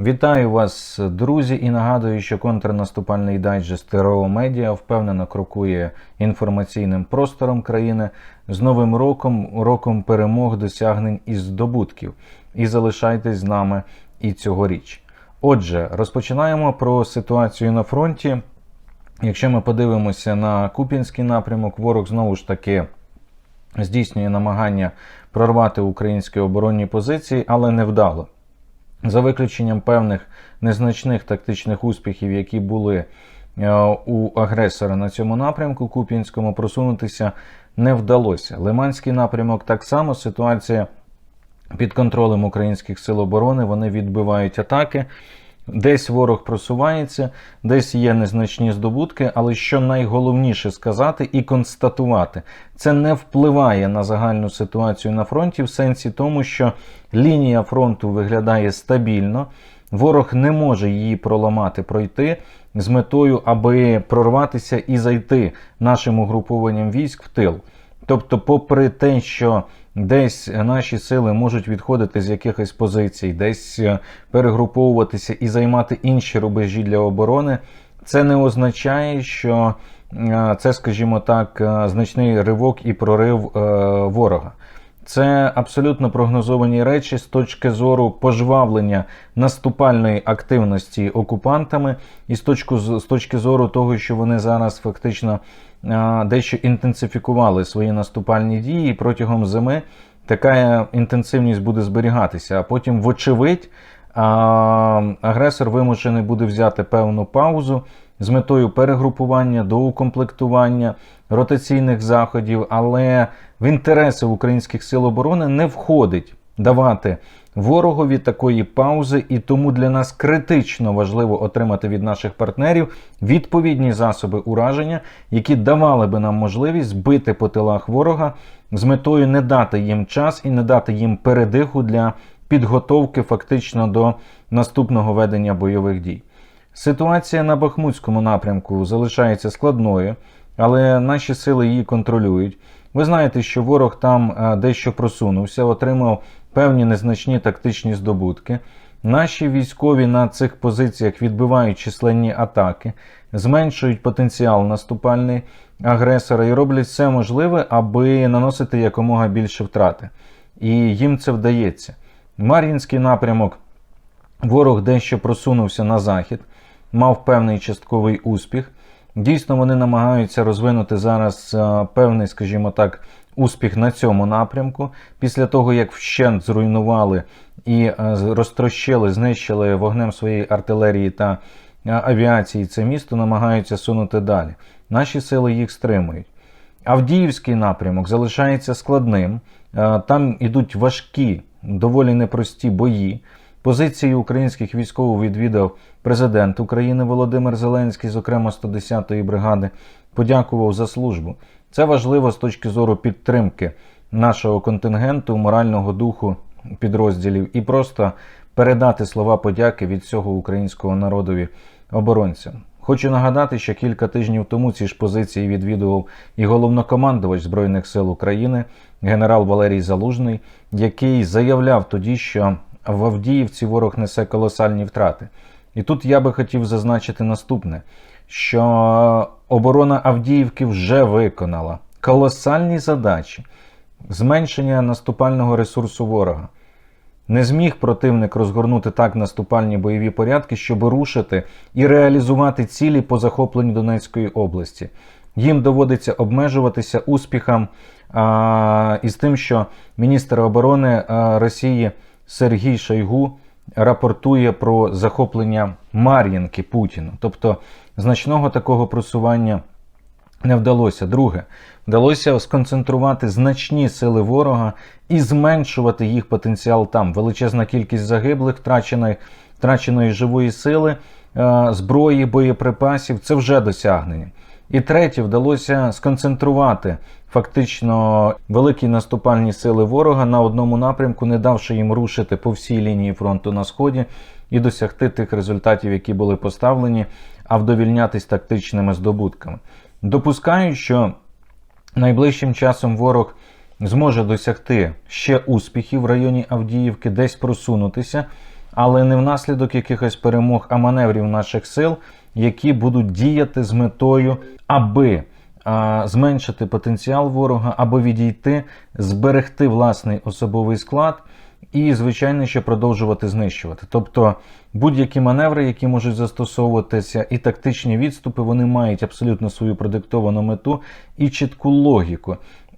Вітаю вас, друзі, і нагадую, що контрнаступальний дайджест ТРО Медіа впевнено крокує інформаційним простором країни з новим роком, роком перемог, досягнень і здобутків. І залишайтесь з нами і цьогоріч. Отже, розпочинаємо про ситуацію на фронті. Якщо ми подивимося на Куп'янський напрямок, ворог знову ж таки здійснює намагання прорвати українські оборонні позиції, але невдало. За виключенням певних незначних тактичних успіхів, які були е, у агресора на цьому напрямку, Куп'янському просунутися не вдалося. Лиманський напрямок так само ситуація під контролем українських сил оборони. Вони відбивають атаки. Десь ворог просувається, десь є незначні здобутки, але що найголовніше сказати і констатувати, це не впливає на загальну ситуацію на фронті в сенсі тому, що лінія фронту виглядає стабільно, ворог не може її проламати, пройти з метою, аби прорватися і зайти нашим угрупованням військ в тил. Тобто, попри те, що десь наші сили можуть відходити з якихось позицій, десь е, перегруповуватися і займати інші рубежі для оборони, це не означає, що е, це, скажімо так, е, значний ривок і прорив ворога. Це абсолютно прогнозовані речі з точки зору пожвавлення наступальної активності окупантами, і з точки, з точки зору того, що вони зараз фактично дещо інтенсифікували свої наступальні дії протягом зими. Така інтенсивність буде зберігатися, а потім, вочевидь, агресор вимушений буде взяти певну паузу з метою перегрупування, доукомплектування, ротаційних заходів, але в інтереси українських сил оборони не входить давати ворогові такої паузи, і тому для нас критично важливо отримати від наших партнерів відповідні засоби ураження, які давали би нам можливість збити по тилах ворога з метою не дати їм час і не дати їм передиху для підготовки фактично до наступного ведення бойових дій. Ситуація на Бахмутському напрямку залишається складною, але наші сили її контролюють. Ви знаєте, що ворог там е, дещо просунувся, отримав певні незначні тактичні здобутки. Наші військові на цих позиціях відбивають численні атаки, зменшують потенціал наступальний агресора і роблять все можливе, аби наносити якомога більше втрати. І їм це вдається. Мар'їнський напрямок, ворог дещо просунувся на захід, мав певний частковий успіх. Дійсно, вони намагаються розвинути зараз певний, скажімо так, успіх на цьому напрямку. Після того, як вщент зруйнували і розтрощили, знищили вогнем своєї артилерії та авіації це місто, намагаються сунути далі. Наші сили їх стримують. Авдіївський напрямок залишається складним. Там ідуть важкі, доволі непрості бої. Позиції українських військових відвідав президент України Володимир Зеленський, зокрема 110-ї бригади, подякував за службу. Це важливо з точки зору підтримки нашого контингенту, морального духу підрозділів і просто передати слова подяки від всього українського народові оборонцям. Хочу нагадати, що кілька тижнів тому ці ж позиції відвідував і головнокомандувач Збройних сил України, генерал Валерій Залужний, який заявляв тоді, що в Авдіївці ворог несе колосальні втрати. І тут я би хотів зазначити наступне: що оборона Авдіївки вже виконала колосальні задачі зменшення наступального ресурсу ворога. Не зміг противник розгорнути так наступальні бойові порядки, щоб рушити і реалізувати цілі по захопленню Донецької області. Їм доводиться обмежуватися успіхам а, із тим, що міністр оборони а, Росії Сергій Шойгу рапортує про захоплення Мар'їнки Путіну. Тобто значного такого просування не вдалося. Друге, вдалося сконцентрувати значні сили ворога і зменшувати їх потенціал там. Величезна кількість загиблих, втраченої, втраченої живої сили, е, зброї, боєприпасів це вже досягнення. І третє, вдалося сконцентрувати фактично великі наступальні сили ворога на одному напрямку, не давши їм рушити по всій лінії фронту на сході і досягти тих результатів, які були поставлені, а вдовільнятись тактичними здобутками. Допускаю, що найближчим часом ворог зможе досягти ще успіхів в районі Авдіївки, десь просунутися. але не внаслідок якихось перемог, а маневрів наших сил, які будуть діяти з метою, аби а, зменшити потенціал ворога, або відійти, зберегти власний особовий склад. І, звичайно, ще продовжувати знищувати. Тобто будь-які маневри, які можуть застосовуватися, і тактичні відступи, вони мають абсолютно свою продиктовану мету і чітку логіку.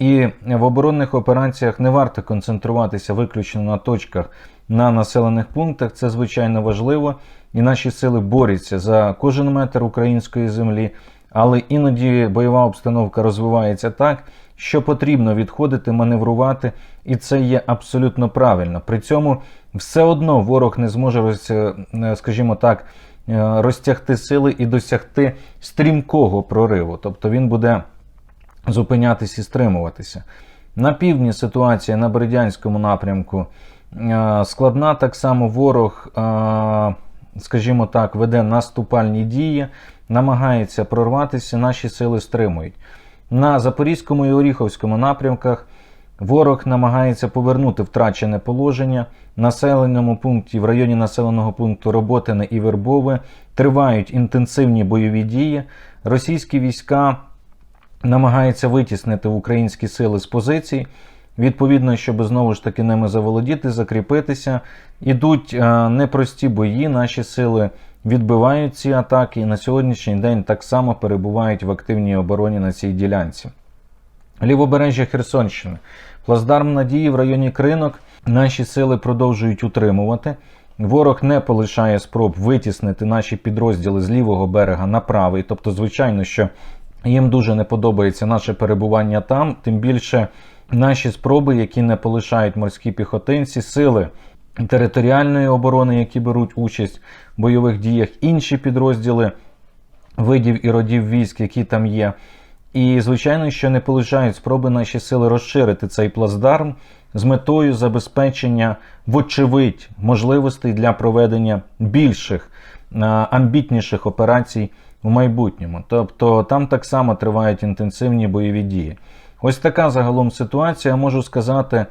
І в оборонних операціях не варто концентруватися виключно на точках на населених пунктах. Це звичайно важливо, і наші сили борються за кожен метр української землі. Але іноді бойова обстановка розвивається так, що потрібно відходити, маневрувати, і це є абсолютно правильно. При цьому все одно ворог не зможе, роз, скажімо так, розтягти сили і досягти стрімкого прориву. Тобто він буде зупинятись і стримуватися. На півдні ситуація на Бердянському напрямку складна. Так само ворог, скажімо так, веде наступальні дії, намагається прорватися, наші сили стримують. На Запорізькому і Оріховському напрямках ворог намагається повернути втрачене положення. Населеному пункті, в районі населеного пункту Роботине і Вербове тривають інтенсивні бойові дії. Російські війська намагаються витіснити українські сили з позицій. Відповідно, щоб знову ж таки ними заволодіти, закріпитися. Ідуть непрості бої, наші сили відбивають ці атаки і на сьогоднішній день так само перебувають в активній обороні на цій ділянці. Лівобережжя Херсонщини. Плацдарм надії в районі Кринок наші сили продовжують утримувати. Ворог не полишає спроб витіснити наші підрозділи з лівого берега на правий. Тобто, звичайно, що їм дуже не подобається наше перебування там, тим більше наші спроби, які не полишають морські піхотинці, сили територіальної оборони, які беруть участь в бойових діях, інші підрозділи видів і родів військ, які там є. І, звичайно, що не полишають спроби наші сили розширити цей плацдарм з метою забезпечення, вочевидь, можливостей для проведення більших, амбітніших операцій у майбутньому. Тобто там так само тривають інтенсивні бойові дії. Ось така загалом ситуація. Можу сказати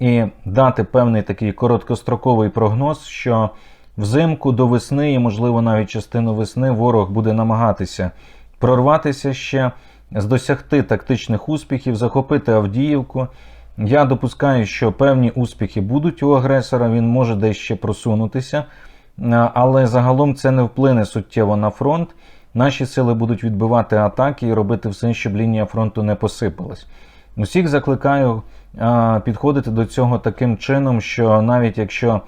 і дати певний такий короткостроковий прогноз, що взимку до весни, і, можливо, навіть частину весни, ворог буде намагатися прорватися ще, досягти тактичних успіхів, захопити Авдіївку. Я допускаю, що певні успіхи будуть у агресора, він може десь ще просунутися, але загалом це не вплине суттєво на фронт. Наші сили будуть відбивати атаки і робити все, щоб лінія фронту не посипалась. Усіх закликаю підходити до цього таким чином, що навіть якщо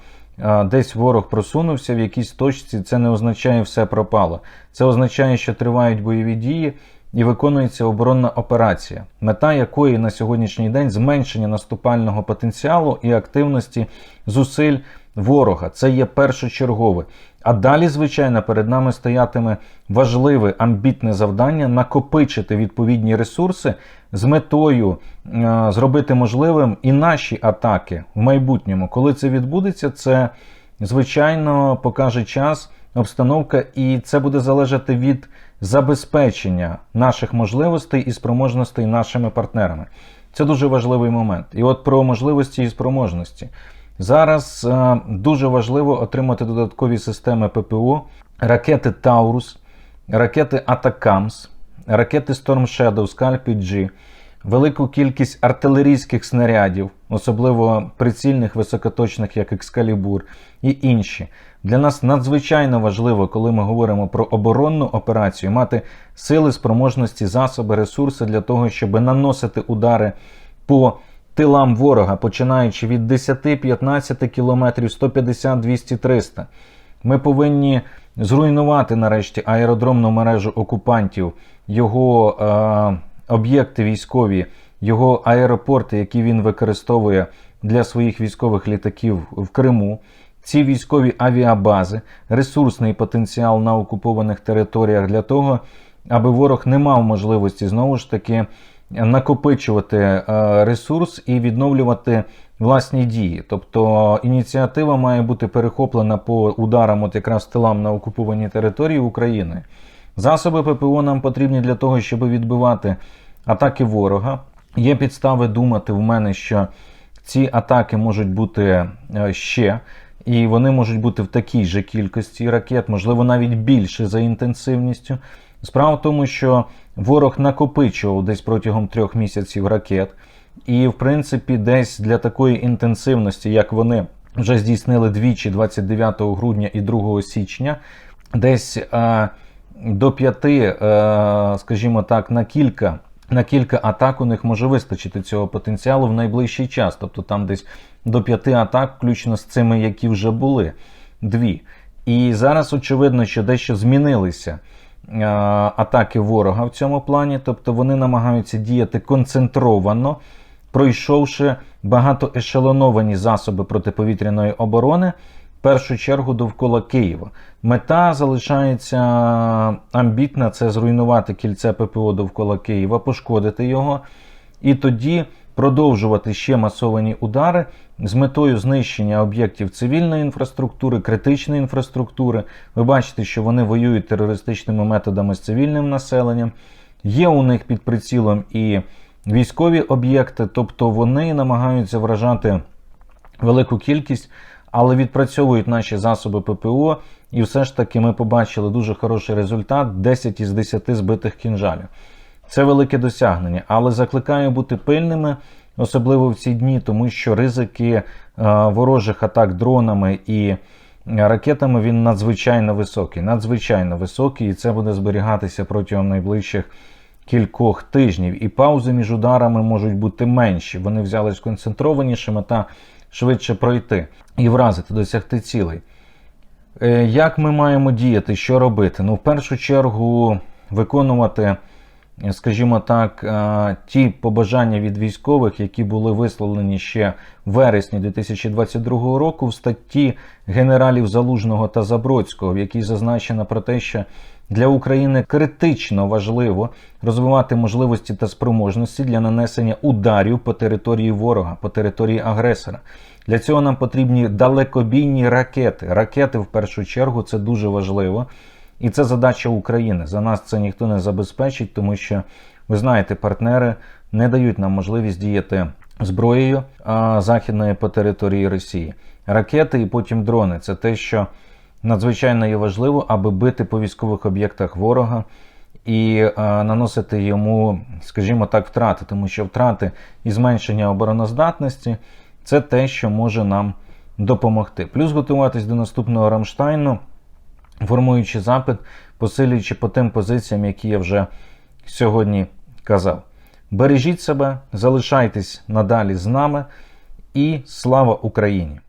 десь ворог просунувся в якійсь точці, це не означає все пропало. Це означає, що тривають бойові дії і виконується оборонна операція, мета якої на сьогоднішній день зменшення наступального потенціалу і активності зусиль ворога. Це є першочергове. А далі, звичайно, перед нами стоятиме важливе амбітне завдання накопичити відповідні ресурси з метою е зробити можливим і наші атаки в майбутньому. Коли це відбудеться, це звичайно покаже час, обстановка, і це буде залежати від забезпечення наших можливостей і спроможностей нашими партнерами. Це дуже важливий момент. І от про можливості і спроможності. Зараз е, дуже важливо отримати додаткові системи ППО, ракети Таурус, ракети Атакамс, ракети Storm Shadow, Scalp G, велику кількість артилерійських снарядів, особливо прицільних високоточних, як Екскалібур, і інші. Для нас надзвичайно важливо, коли ми говоримо про оборонну операцію, мати сили, спроможності, засоби, ресурси для того, щоб наносити удари по тилам ворога, починаючи від 10-15 кілометрів, 150, 200, 300. Ми повинні зруйнувати нарешті аеродромну мережу окупантів, його е, об'єкти військові, його аеропорти, які він використовує для своїх військових літаків в Криму. Ці військові авіабази, ресурсний потенціал на окупованих територіях для того, аби ворог не мав можливості знову ж таки накопичувати е, ресурс і відновлювати власні дії. Тобто ініціатива має бути перехоплена по ударам, от якраз тилам на окупованій території України. Засоби ППО нам потрібні для того, щоб відбивати атаки ворога. Є підстави думати в мене, що ці атаки можуть бути е, ще і вони можуть бути в такій же кількості ракет, можливо, навіть більше за інтенсивністю. Справа в тому, що ворог накопичував десь протягом трьох місяців ракет, і, в принципі, десь для такої інтенсивності, як вони вже здійснили двічі 29 грудня і 2 січня, десь е, до п'яти, е, скажімо так, на кілька. На кілька атак у них може вистачити цього потенціалу в найближчий час, тобто там десь до п'яти атак, включно з цими, які вже були, дві. І зараз очевидно, що дещо змінилися атаки ворога в цьому плані, тобто вони намагаються діяти концентровано, пройшовши багатоешелоновані засоби протиповітряної оборони, в першу чергу довкола Києва. Мета залишається амбітна: це зруйнувати кільце ППО довкола Києва, пошкодити його, і тоді продовжувати ще масовані удари з метою знищення об'єктів цивільної інфраструктури, критичної інфраструктури. Ви бачите, що вони воюють терористичними методами з цивільним населенням. Є у них під прицілом і військові об'єкти, тобто вони намагаються вражати велику кількість, але відпрацьовують наші засоби ППО, і все ж таки ми побачили дуже хороший результат: 10 із 10 збитих кінжалів. Це велике досягнення, але закликаю бути пильними, особливо в ці дні, тому що ризики е, ворожих атак дронами і ракетами він надзвичайно високий. Надзвичайно високий, і це буде зберігатися протягом найближчих кількох тижнів. І паузи між ударами можуть бути менші. Вони взяли сконцентрованіше, мета швидше пройти і вразити, досягти цілей. Е, Як ми маємо діяти, що робити? Ну, в першу чергу, виконувати, скажімо так, е, ті побажання від військових, які були висловлені ще в вересні 2022 року в статті генералів Залужного та Забродського, в якій зазначено про те, що для України критично важливо розвивати можливості та спроможності для нанесення ударів по території ворога, по території агресора. Для цього нам потрібні далекобійні ракети. Ракети, в першу чергу, це дуже важливо. І це задача України. За нас це ніхто не забезпечить, тому що, ви знаєте, партнери не дають нам можливість діяти зброєю а, західної по території Росії. Ракети і потім дрони це те, що надзвичайно є важливо, аби бити по військових об'єктах ворога і а, наносити йому, скажімо так, втрати, тому що втрати і зменшення обороноздатності це те, що може нам допомогти. Плюс готуватись до наступного Рамштайну, формуючи запит, посилюючи по тим позиціям, які я вже сьогодні казав. Бережіть себе, залишайтесь надалі з нами і слава Україні!